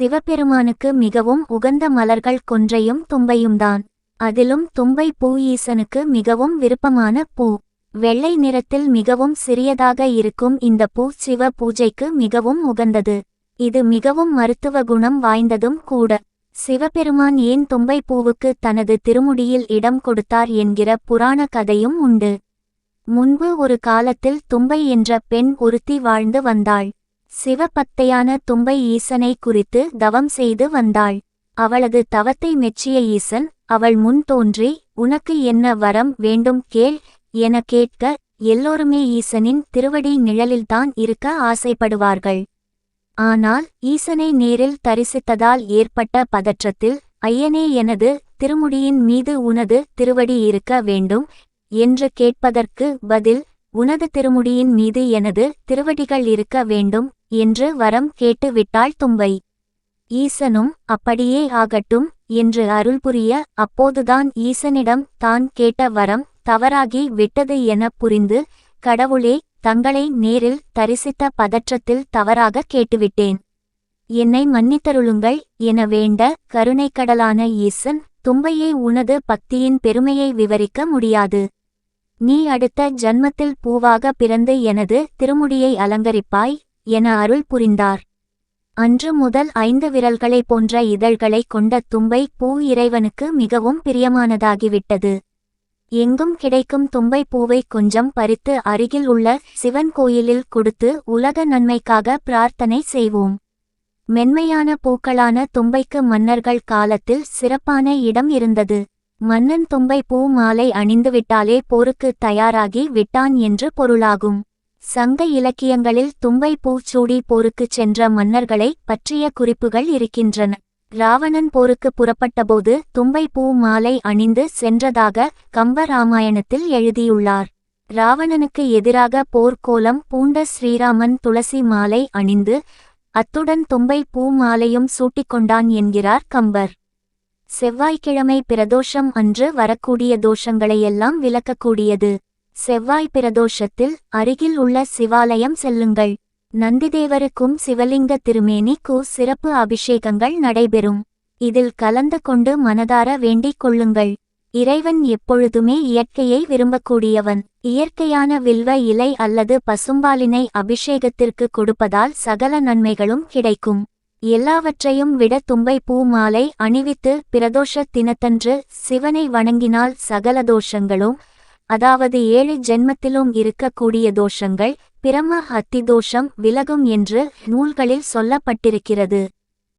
சிவபெருமானுக்கு மிகவும் உகந்த மலர்கள் கொன்றையும் தும்பையும்தான். அதிலும் தும்பை பூ ஈசனுக்கு மிகவும் விருப்பமான பூ. வெள்ளை நிறத்தில் மிகவும் சிறியதாக இருக்கும் இந்த பூ சிவ பூஜைக்கு மிகவும் உகந்தது. இது மிகவும் மருத்துவ குணம் வாய்ந்ததும் கூட. சிவபெருமான் ஏன் தும்பை பூவுக்கு தனது திருமுடியில் இடம் கொடுத்தார் என்கிற புராண கதையும் உண்டு. முன்பு ஒரு காலத்தில் தும்பை என்ற பெண் ஒருத்தி வாழ்ந்து வந்தாள். சிவபக்தையான தும்பை ஈசனை குறித்து தவம் செய்து வந்தாள். அவளது தவத்தை மெச்சிய ஈசன் அவள் முன் தோன்றி உனக்கு என்ன வரம் வேண்டும் கேள் என கேட்க எல்லோருமே ஈசனின் திருவடி நிழலில்தான் இருக்க ஆசைப்படுவார்கள். ஆனால் ஈசனை நேரில் தரிசித்ததால் ஏற்பட்ட பதற்றத்தில் ஐயனே எனது திருமுடியின் மீது உனது திருவடி இருக்க வேண்டும் என்று கேட்பதற்கு பதில் உனது திருமுடியின் மீது எனது திருவடிகள் இருக்க வேண்டும் என்று வரம் கேட்டுவிட்டாள் தும்பை. ஈசனும் அப்படியே ஆகட்டும் என்று அருள் புரிய அப்போதுதான் ஈசனிடம் தான் கேட்ட வரம் தவறாகி விட்டது என புரிந்து கடவுளே தங்களை நேரில் தரிசித்த பதற்றத்தில் தவறாக கேட்டுவிட்டேன். என்னை மன்னித்தருளுங்கள் என வேண்ட கருணைக்கடலான ஈசன் தும்பையை உனது பக்தியின் பெருமையை விவரிக்க முடியாது. நீ அடுத்த ஜன்மத்தில் பூவாக பிறந்து எனது திருமுடியை அலங்கரிப்பாய். என அருள் புரிந்தார். அன்று முதல் ஐந்து விரல்களைப் போன்ற இதழ்களைக் கொண்ட தும்பை பூ இறைவனுக்கு மிகவும் பிரியமானதாகிவிட்டது. எங்கும் கிடைக்கும் தும்பை பூவை கொஞ்சம் பறித்து அருகில் உள்ள சிவன் கோயிலில் கொடுத்து உலக நன்மைக்காக பிரார்த்தனை செய்வோம். மென்மையான பூக்களான தும்பைக்கு மன்னர்கள் காலத்தில் சிறப்பான இடம் இருந்தது. மன்னன் தும்பை பூ மாலை அணிந்துவிட்டாலே போருக்கு தயாராகி விட்டான் என்று பொருளாகும். சங்க இலக்கியங்களில் தும்பை பூச்சூடி போருக்குச் சென்ற மன்னர்களை பற்றிய குறிப்புகள் இருக்கின்றன. ராவணன் போருக்கு புறப்பட்டபோது தும்பை பூ மாலை அணிந்து சென்றதாக கம்ப ராமாயணத்தில் எழுதியுள்ளார். ராவணனுக்கு எதிராக போர்க்கோலம் பூண்ட ஸ்ரீராமன் துளசி மாலை அணிந்து அத்துடன் தும்பை பூ மாலையும் சூட்டிக்கொண்டான் என்கிறார் கம்பர். செவ்வாய்க்கிழமை பிரதோஷம் அன்று வரக்கூடிய தோஷங்களையெல்லாம் விளக்கக்கூடியது. செவ்வாய் பிரதோஷத்தில் அருகில் உள்ள சிவாலயம் செல்லுங்கள். நந்திதேவருக்கும் சிவலிங்க திருமேனிக்கு சிறப்பு அபிஷேகங்கள் நடைபெறும். இதில் கலந்து கொண்டு மனதார வேண்டிக் கொள்ளுங்கள். இறைவன் எப்பொழுதுமே இயற்கையை விரும்பக்கூடியவன். இயற்கையான வில்வ இலை அல்லது பசும்பாலினை அபிஷேகத்திற்கு கொடுப்பதால் சகல நன்மைகளும் கிடைக்கும். எல்லாவற்றையும் விட தும்பை பூ மாலை அணிவித்து பிரதோஷ தினத்தன்று சிவனை வணங்கினால் சகல தோஷங்களும் அதாவது ஏழு ஜென்மத்திலும் இருக்கக்கூடிய தோஷங்கள் பிரம ஹத்தி தோஷம் விலகும் என்று நூல்களில் சொல்லப்பட்டிருக்கிறது.